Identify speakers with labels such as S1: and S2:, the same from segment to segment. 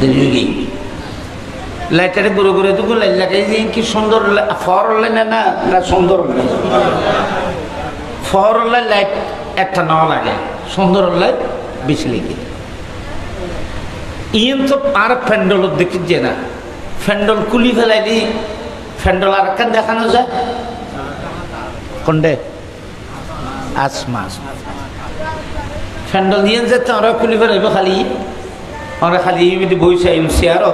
S1: গেই লাইটারে ঘুরে ঘুরে তো লাইট লাগাই কি সুন্দর ফর হলে না না সুন্দর ফর লাইট একটা নেওয়া লাগে, সুন্দর হলে বেশি লেগে। ইয়েন তো আর ফ্যান্ডল দেখি যে না, ফ্যান্ডল কুলি ফেলাইলি, ফ্যান্ডল আর একখান দেখানো যায়? কোনডে? আসমা ফ্যান্ডল দিয়ে যেতে আমরা খুলি ফেলাইব খালি। আমরা খালি এমনি বইছে এম চেয়ারও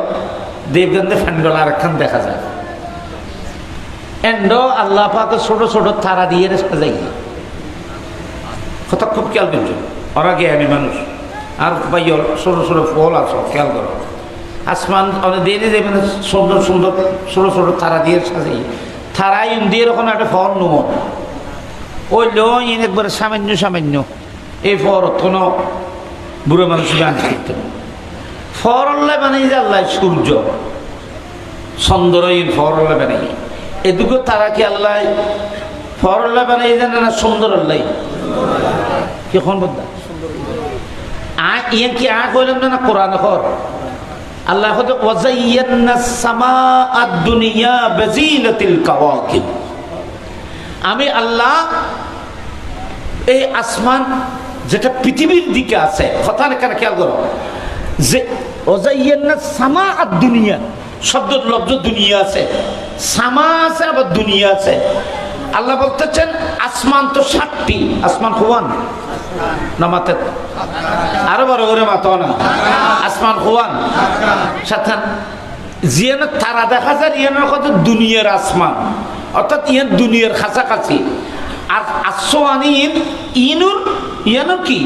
S1: দেবগন্ধে ফ্যান্ডল আর একখান দেখা যায়। এন্ড আল্লাহ পাকে ছোট ছোট তারা দিয়ে সাজাই কথা খুব খেয়াল করছ? ওরা আমি মানুষ। আর বাইর ছোট ছোট ফল আছে খেয়াল করো। আসমান অনেক দিয়ে দিয়ে দেবেন সুন্দর সুন্দর ছোট ছোট তারা দিয়ে সাজাই। তারাই দিয়ে এরকম একটা ফল নুমন ওই লো ইন একবারে সামান্য সামান্য। এই ফর কোনো বুড়ো মানুষ দিতেন ফরল্লা বানাই যে আল্লাহ, সূর্য। চন্দ্রহীন ফরল্লা বানাই। এদিকে তারা কি আল্লাহ ফরল্লা বানাই জানে না সুন্দর আল্লাহ? কি কোন বদ্দা আ ইয়ে কি আ কইলাম না কোরআন কর? আল্লাহ হতে ওয়াজাইয়ান্না সামা আদ-দুনিয়া বাজিলাতিল কাওয়াকিব। আমি আল্লাহ এই আসমান যেটা পৃথিবীর দিকে আছে। কথা খেয়াল করো। যে সামা আর দুনিয়া। শব্দ লব্জ দুনিয়া আছে। সামা আছে, আবার দুনিয়া আছে। আল্লাহ বলতেছেন, আসমান তো ষাটটি আসমান খুয়ান না মাতে আরও বড় করে মাতো না। আসমান খুয়ান সাথে জিয়ানো তারা দেখা যায়, ইয়ানোর কথা দুনিয়ার আসমান। অর্থাৎ ইয়ান দুনিয়ার কাছাকাছি আর আসোয়ানি ইনুর ইয়ানো কি?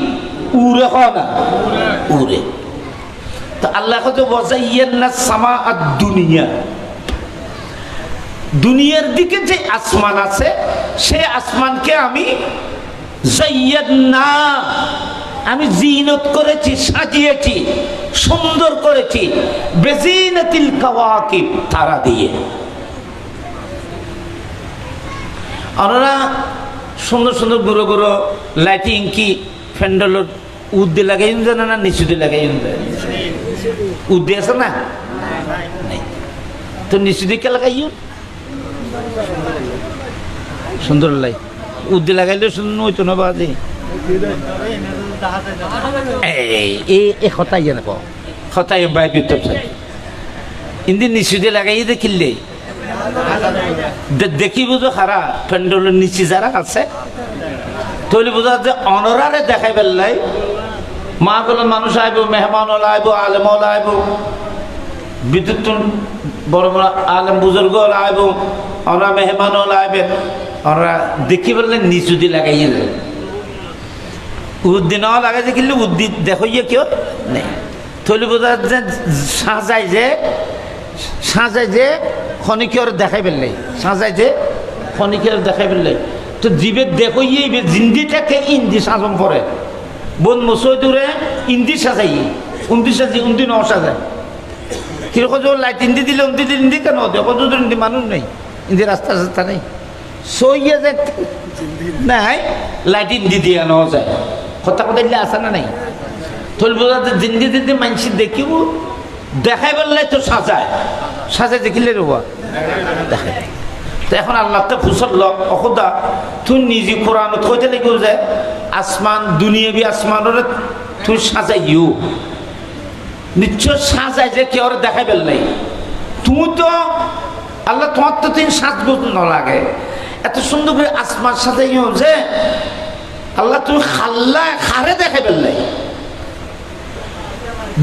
S1: উড়ে হয় না। উড়ে। তো সামা আর দুনিয়া। দুনিয়ার দিকে যে আসমান আছে, সে আসমানকে আমি না আমি জিনত করেছি, সাজিয়েছি, সুন্দর করেছি, বেজিনাতিল তারা দিয়ে। ওনারা সুন্দর সুন্দর গুঁড়ো গুঁড়ো লাইটিং কি ফ্যান্ডেলের উদ্দে লাগাই জানে না, নিচুতে লাগাই উদ্দে আছে না। তো নিচু দিকে লাগাই সুন্দর লাই। উদ্দে লাগাইলে সুন্দর হইতো না বাদে এই হতাই জানে কো হতাই বাই ভিতর ইন্দি নিচু দিয়ে লাগাই দেখিলে দে- দেখি বুঝো খারা প্যান্ডলের নিচে যারা আছে, তৈলি বোঝা যে অনরারে দেখাই পেলাই মা বলে মানুষ আইব মেহমান আইব আলেম আইব বিদ্যুৎ বড় বড় আলেম বুজুর্গ আইব ওরা মেহমান আইবে ওরা দেখি বললে নিচু দিয়ে লাগাইয়ে দেয় উদ্দিন লাগাই যে কিন্তু উদ্দিন দেখো ইয়ে কেউ নেই। তৈলি বোঝা যে সাজাই যে সাজাই যে খনিকের দেখাই পেললে সাজাই যে খনিকের দেখাই পেললে তো জীবে দেখো ইয়ে জিন্দিটাকে ইন্দি সাজম পরে বোন মসই দূরে ইন্দি সাজাই, উন্দি সাজি, উন্দি ন সাজায় কীরকম লাইট ইন্দি দিলে, উন্দি দিলে, ইন্দি কেন? দেখো যদি ইন্দি মানুষ নেই, ইন্দি রাস্তা রাস্তা নেই। সইয়া যে নাই, লাইট ইন্দি দিয়ে নেওয়া যায়। কথা কথা দিলে আসে না নাই? থল বোঝাতে জিন্দি দিদি মানসি দেখিব, দেখাই বললে তো সাজায়। সাজায় দেখিলে রবা দেখাই তো এখন আল্লাহ তো ফুসল লক অসুদা তুই নিজে কোরআনত কইতে লাগিব যে আসমান, দুনিয়াবি আসমানের তুই সাজাইও নিশ্চয় সাজাই যে কেউ দেখাই পেলাই তুমি তো আল্লাহ তোমার তো তিন সাজ নলাগে। এত সুন্দর করে আসমান সাজাইও যে আল্লাহ তুমি খাল্লা খারে দেখাই পেলাই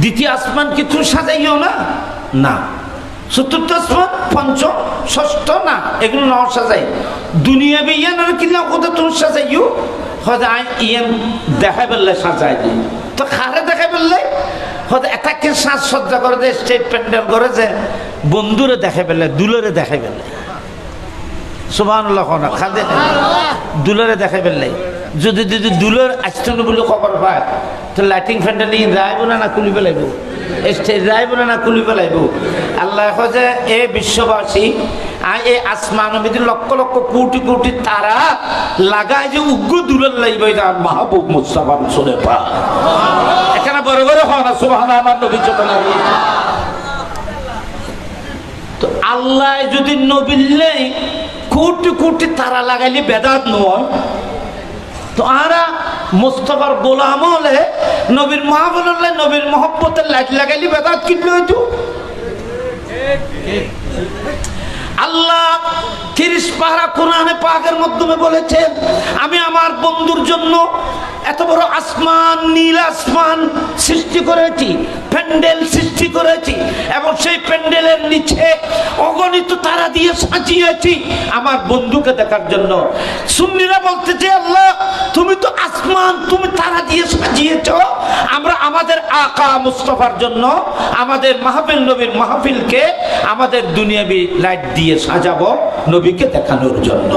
S1: দ্বিতীয় আসমান কি তুমি সাজাইও না? না। চতুর্থ আসমান, পঞ্চম, ষষ্ঠ, না, এগুলো ন সাজাই। দুনিয়া বেয়ান কিনা কোথা তুমি সাজাইও হয়তো আই ইয়ান দেখাই তো দেখাই যে বন্ধুরে দেখাই পেলে দুলরে দেখাই পেলে সুবাহ খাদে দুলরে দেখাই পেলে যদি যদি দুলর আসতে বলে খবর পায়, তো লাইটিং ফ্যান্ডেল যাইব না না খুলি পেলাইব যাইব না না খুলি পেলাইব আল্লাহ যে, এ বিশ্ববাসী আর এই আসমান লক্ষ লক্ষ কোটি কোটি তারা লাগায় যে উগ্র দূরের লাগবে মাহবুব মুস্তাফা শুনে পা। এখানে বড় বড় হয় না সুবাহ আমার নবী তো আল্লাহ যদি নবিল্লে কোটি কোটি তারা লাগাইলে বেদাত নয়, তো আরা মোস্তফার গোলাম হলে নবীর মহাবুল্লাহ নবীর মহব্বতের লাইট লাগাইলে বেদাত কিনলে হইতো আল্লাহ তিরিশ পাহারা কোরআনে পাকের মাধ্যমে বলেছেন, আমি আমার বন্ধুর জন্য এত বড় আসমান, নীল আসমান সৃষ্টি করেছি, প্যান্ডেল সৃষ্টি করেছি, এবং সেই প্যান্ডেলের নিচে অগণিত তারা দিয়ে সাজিয়েছি আমার বন্ধুকে দেখার জন্য। সুন্নিরা বলতে বলতেছে, আল্লাহ, তুমি তো আসমান, তুমি তারা দিয়ে সাজিয়েছ আমাদের আকা মুস্তফার জন্য আমাদের মাহফিল নবীর মাহফিলকে আমাদের দুনিয়াবি লাইট দিয়ে সাজাবো নবীকে দেখানোর জন্য।